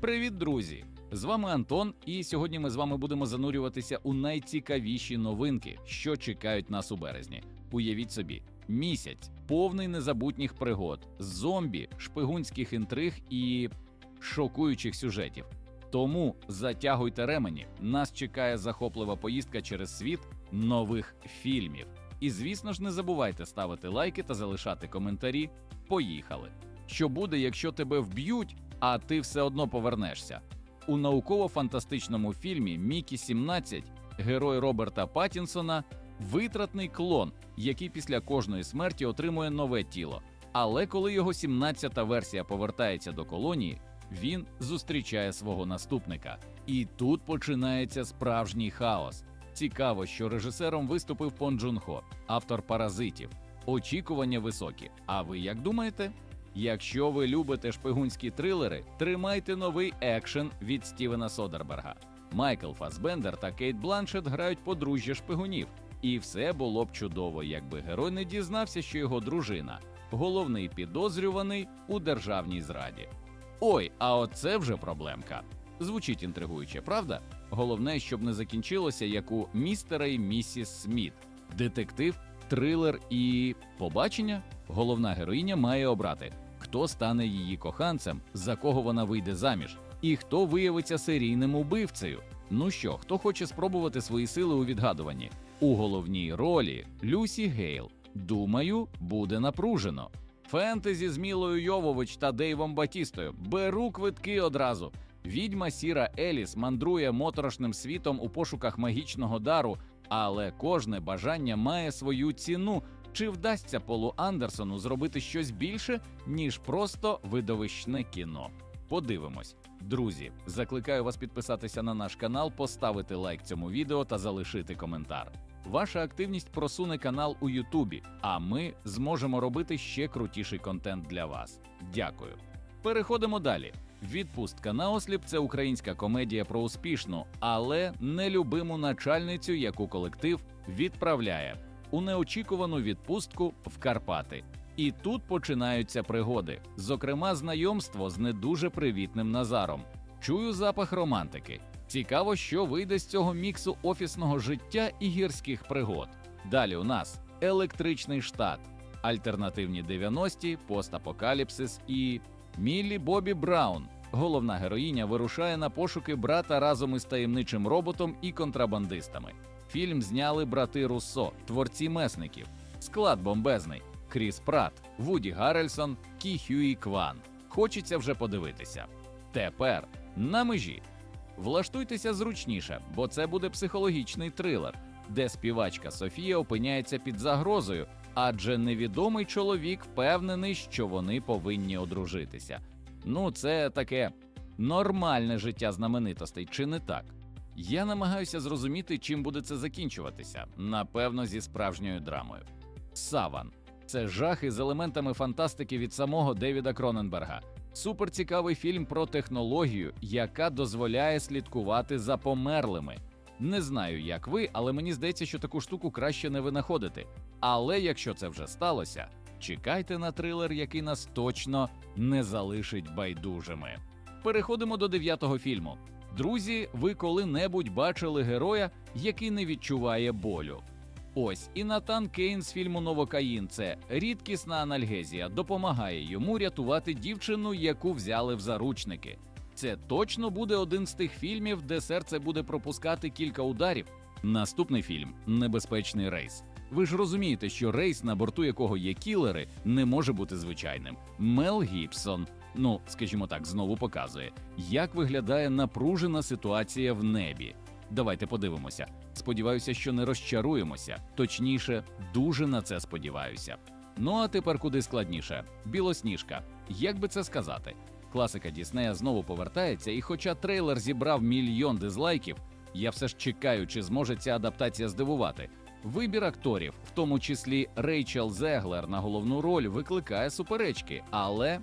Привіт, друзі! З вами Антон, і сьогодні ми з вами будемо занурюватися у найцікавіші новинки, що чекають нас у березні. Уявіть собі, місяць повний незабутніх пригод, зомбі, шпигунських інтриг і шокуючих сюжетів. Тому затягуйте ремені, нас чекає захоплива поїздка через світ нових фільмів. І звісно ж, не забувайте ставити лайки та залишати коментарі. Поїхали! Що буде, якщо тебе вб'ють, а ти все одно повернешся? У науково-фантастичному фільмі Мікі 17 герой Роберта Паттінсона витратний клон, який після кожної смерті отримує нове тіло. Але коли його 17-та версія повертається до колонії, він зустрічає свого наступника. І тут починається справжній хаос. Цікаво, що режисером виступив Пон Джун Хо, автор паразитів. Очікування високі. А ви як думаєте? Якщо ви любите шпигунські трилери, тримайте новий екшен від Стівена Содерберга. Майкл Фасбендер та Кейт Бланшет грають подружжя шпигунів. І все було б чудово, якби герой не дізнався, що його дружина головний підозрюваний у державній зраді. Ой, а оце вже проблемка. Звучить інтригуюче, правда? Головне, щоб не закінчилося, як у містера і місіс Сміт. Детектив, трилер і побачення. Головна героїня має обрати, хто стане її коханцем, за кого вона вийде заміж, і хто виявиться серійним убивцею. Ну що, хто хоче спробувати свої сили у відгадуванні? У головній ролі Люсі Гейл. Думаю, буде напружено. Фентезі з Мілою Йовович та Дейвом Батістою. Беру квитки одразу. Відьма Сіра Еліс мандрує моторошним світом у пошуках магічного дару, але кожне бажання має свою ціну. Чи вдасться Полу Андерсону зробити щось більше, ніж просто видовищне кіно? Подивимось. Друзі, закликаю вас підписатися на наш канал, поставити лайк цьому відео та залишити коментар. Ваша активність просуне канал у Ютубі, а ми зможемо робити ще крутіший контент для вас. Дякую. Переходимо далі. Відпустка на осліп це українська комедія про успішну, але нелюбиму начальницю, яку колектив відправляє у неочікувану відпустку в Карпати. І тут починаються пригоди, зокрема, знайомство з не дуже привітним Назаром. Чую запах романтики. Цікаво, що вийде з цього міксу офісного життя і гірських пригод. Далі у нас електричний штат, альтернативні 90-ті, постапокаліпсис і Міллі Бобі Браун. Головна героїня вирушає на пошуки брата разом із таємничим роботом і контрабандистами. Фільм зняли брати Руссо, творці месників. Склад бомбезний: Кріс Прат, Вуді Гаррельсон, Кі Хюї Кван. Хочеться вже подивитися. Тепер на межі. Влаштуйтеся зручніше, бо це буде психологічний трилер, де співачка Софія опиняється під загрозою, адже невідомий чоловік впевнений, що вони повинні одружитися. Ну, це таке нормальне життя знаменитостей, чи не так? Я намагаюся зрозуміти, чим буде це закінчуватися, напевно, зі справжньою драмою. Саван це жахи з елементами фантастики від самого Девіда Кроненберга. Суперцікавий фільм про технологію, яка дозволяє слідкувати за померлими. Не знаю, як ви, але мені здається, що таку штуку краще не винаходити. Але якщо це вже сталося, чекайте на трилер, який нас точно не залишить байдужими. Переходимо до дев'ятого фільму. Друзі, ви коли-небудь бачили героя, який не відчуває болю. Ось і Натан Кейн з фільму Новокаїн це рідкісна анальгезія, допомагає йому рятувати дівчину, яку взяли в заручники. Це точно буде один з тих фільмів, де серце буде пропускати кілька ударів. Наступний фільм Небезпечний рейс. Ви ж розумієте, що рейс, на борту якого є кілери, не може бути звичайним. Мел Гібсон, ну скажімо так, знову показує, як виглядає напружена ситуація в небі. Давайте подивимося. Сподіваюся, що не розчаруємося. Точніше, дуже на це сподіваюся. Ну а тепер куди складніше: білосніжка. Як би це сказати? Класика Діснея знову повертається, і хоча трейлер зібрав мільйон дизлайків, я все ж чекаю, чи зможе ця адаптація здивувати. Вибір акторів, в тому числі Рейчел Зеглер на головну роль, викликає суперечки, але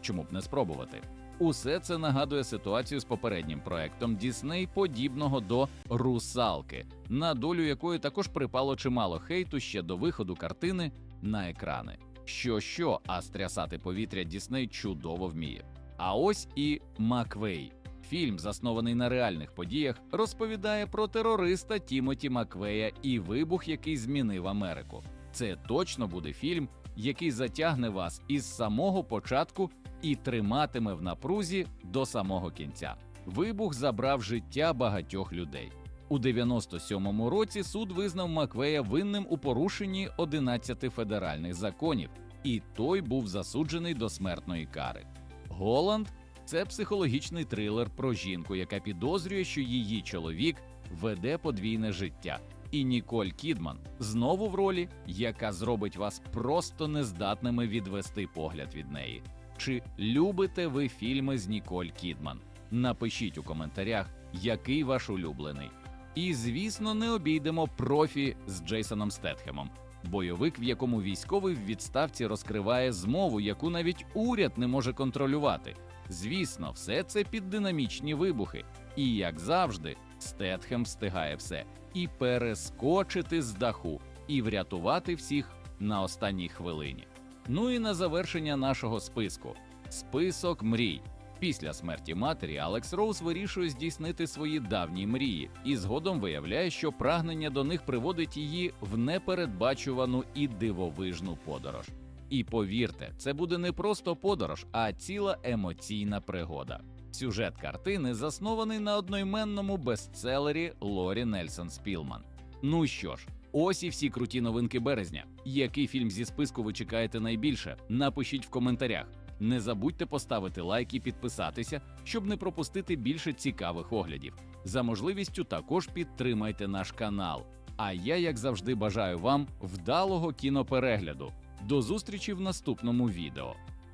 чому б не спробувати? Усе це нагадує ситуацію з попереднім проектом Дісней, подібного до русалки, на долю якої також припало чимало хейту ще до виходу картини на екрани. Що що, а стрясати повітря Дісней чудово вміє. А ось і Маквей. Фільм, заснований на реальних подіях, розповідає про терориста Тімоті Маквея і вибух, який змінив Америку. Це точно буде фільм, який затягне вас із самого початку і триматиме в напрузі до самого кінця. Вибух забрав життя багатьох людей. У 97-му році суд визнав Маквея винним у порушенні 11 федеральних законів, і той був засуджений до смертної кари. Голланд це психологічний трилер про жінку, яка підозрює, що її чоловік веде подвійне життя. І Ніколь Кідман знову в ролі, яка зробить вас просто нездатними відвести погляд від неї. Чи любите ви фільми з Ніколь Кідман? Напишіть у коментарях, який ваш улюблений. І, звісно, не обійдемо профі з Джейсоном Стетхемом, бойовик, в якому військовий в відставці розкриває змову, яку навіть уряд не може контролювати. Звісно, все це під динамічні вибухи. І як завжди, Стетхем встигає все і перескочити з даху, і врятувати всіх на останній хвилині. Ну і на завершення нашого списку список мрій. Після смерті матері Алекс Роуз вирішує здійснити свої давні мрії, і згодом виявляє, що прагнення до них приводить її в непередбачувану і дивовижну подорож. І повірте, це буде не просто подорож, а ціла емоційна пригода. Сюжет картини заснований на одноіменному бестселері Лорі Нельсон Спілман. Ну що ж, ось і всі круті новинки березня. Який фільм зі списку ви чекаєте найбільше? Напишіть в коментарях. Не забудьте поставити лайк і підписатися, щоб не пропустити більше цікавих оглядів. За можливістю також підтримайте наш канал. А я, як завжди, бажаю вам вдалого кіноперегляду. До зустрічі в наступному відео.